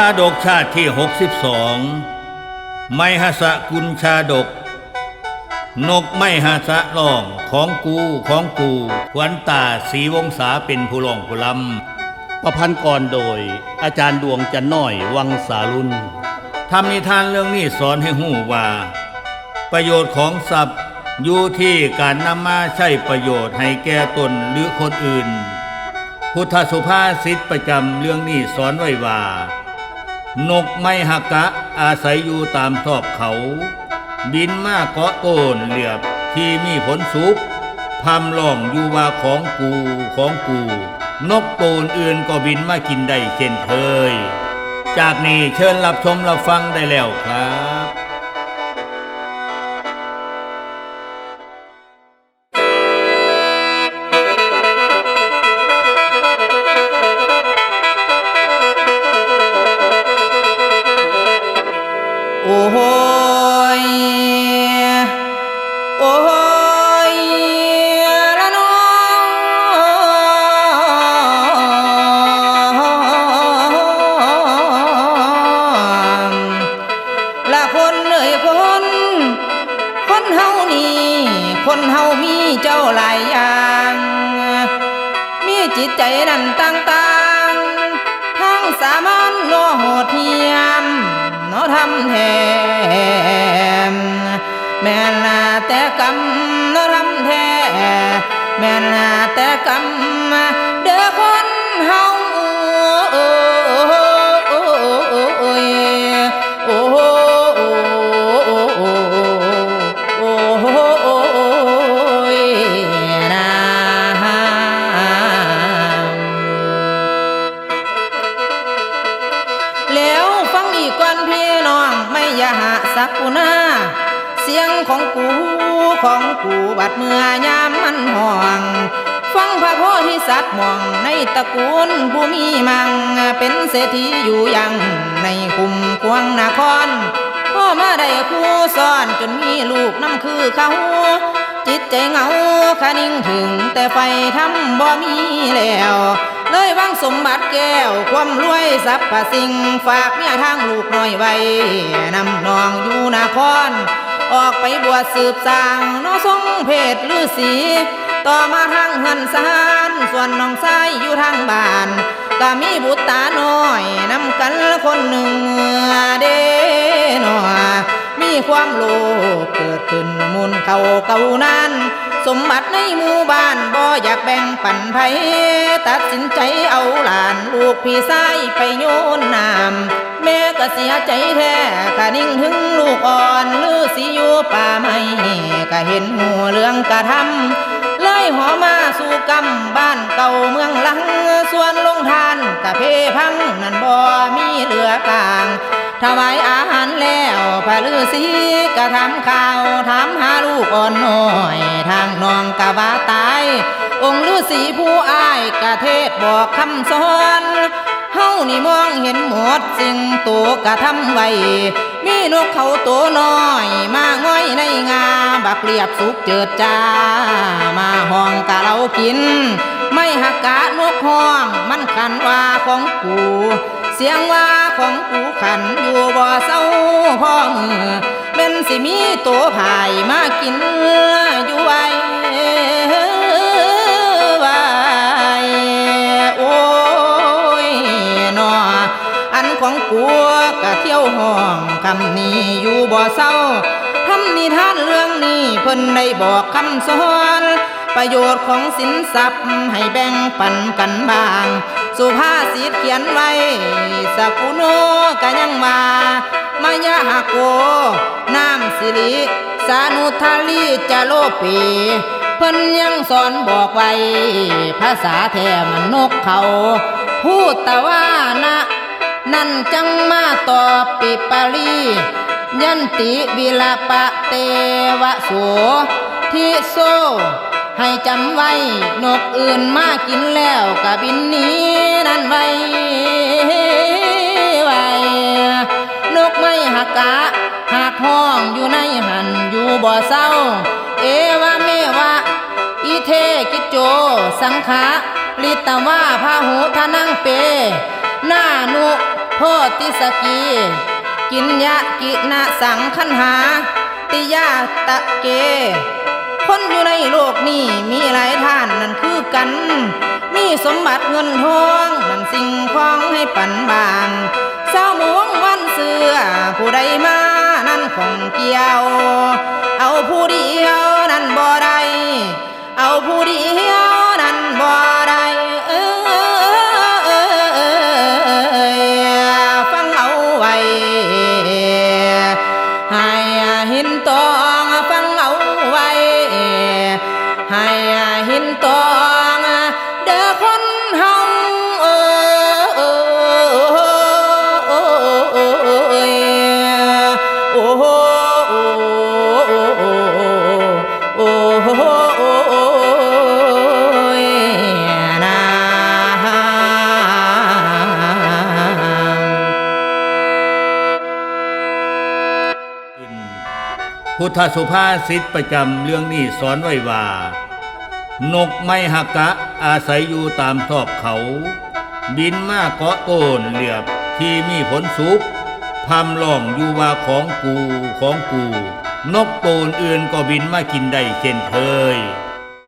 ชาดกชาติที่ 62 ไมหสะกุลชาดก นกไมหสะร้องของกูของกูขวัญตาสีวงศาเป็นผู้ร้องผู้ลำประพันธ์ก่อนโดย อาจารย์ดวงจันน้อยวังสารุณทำนิทานเรื่องนี้สอนให้หูว่า ประโยชน์ของทรัพย์อยู่ที่การนำมาใช้ประโยชน์ให้แก่ตนหรือคนอื่น พุทธสุภาษิตประจำเรื่องนี้สอนไว้ว่า นกไม้หักกะอาศัยอยู่ตามทอบเขา บินมาเกาะโกนเหลียบที่มีผลสุกพำล่องอยู่ว่าของกูของกู นกโตนอื่นก็บินมากินได้เช่นเคย จากนี้เชิญรับชมรับฟังได้แล้วครับ คนเอ่ยคน คนเฮานี่ คนเฮามีเจ้าหลายอย่าง มีจิตใจนั่นต่างๆ ทั้งสามัญโนโหดเหี้ยมโนทำแทมแม่นลาแต่กรรมโนทำแทแม่นลาแต่กรรม ของกูบัดเมื่อยามมันห่วง ฟังพระโพธิสัตว์มองในตระกูลผู้มีมัง เป็นเศรษฐีอยู่ยังในคุมกวงนครพ่อมาได้คู่ซ้อนจนมีลูกน้ำคือเขาจิตใจเหงาคะนิ่งถึงแต่ไฟทำบ่มีแล้ว เลยวางสมบัติแก้ว ความรวยทรัพย์สิ่ง ฝากเมียทางลูกน้อยไว้นำนองอยู่นาคร ออกไปบวชสืบสร้างน้องทรงเพศฤาษีต่อมาทางหันสานส่วนน้องชายอยู่ทางบ้านก็มีบุตรตาน้อยนำกันละคนหนึ่งเด้นอมีความโลภเกิดขึ้นมุนเขาเก่านั้น สมบัติในหมู่บ้านบ่อยากแบ่งปันไผตัดสินใจเอาหลานลูกพี่ชายไปโยนน้ำ แม่ก็เสียใจแท้กะนิ่งถึงลูกอ่อนลือสิอยู่ป่าไม่ก็เห็นหัวเรื่องกระทำเลยหอมาสู่กำบ้านเก่าเมืองหลังส่วนลงทานกะเพพังนั่นบ่มีเหลือกลางถวายอาหารแล้วพระฤาษีก็ทำข่าวถามหาลูกอ่อนน้อย ทางนองกะว่าตาย องค์ฤาษีผู้อายกะเทศบอกคำสอน นี่มองเห็นหมดสิ่งตัวกะทำไว้ มีนกเขาตัวน้อย มาง่อยในงา บักเรียบสุกเจิดจ้า มาห้องกะเรากิน ไม่หักกะนกห้อง มันขันว่าของกูเสียงว่าของกูขันอยู่บ่เศร้าพ่อมือเป็นสิมีตัวผายมากินอยู่ว้ไห้องคำนี้อยู่บ่เศร้าทำนิทานเรื่องนี้เพิ่นได้บอกคำสอนประโยชน์ของสินทรัพย์ให้แบ่งปันกันบ้าง สุภาษิตเขียนไว้สกุโนก็ยังมามายาหโกน้ำสิริสานุทาลีจะโลปีเพิ่นยังสอนบอกไว้ ภาษาแท้มันนกเขา พูดแต่ว่านะ นั่นจังมาตอบปิปาลี ยันติวิลาปะเตวะโสทิโซ ให้จำไว้ นกอื่นมากินแล้วกะบินหนี้นั่นไว้ไว้นกไม่หักกะหักห้องอยู่ในหันอยู่บ่อเศร้า เอวะเมวะอีเทกิจโจ สังขะลิตว่าพาหุทานังเป โพธิสกี กินยะกินะสังคันหา ติยาตะเก คนอยู่ในโลกนี้มีหลายท่านนั่นคือกัน มีสมบัติเงินทองนั่นสิ่งของให้ปันบางเศร้าหมวงวันเสือผู้ใดมานั่นของเกี่ยว เอาผู้เดียวนั่นบ่ได้เอาผู้เดียว ตองเด้อคนเฮาเออเออโอ้โอนะพุทธสุภาษิตประจำเรื่องนี้สอนไว้ว่า นกไม้หักกะอาศัยอยู่ตามทอบเขา บินมาเกาะโตนเหลือบที่มีผลสุกพำล่องอยู่ว่าของกูของกู นกโตนอื่นก็บินมากินได้เช่นเคย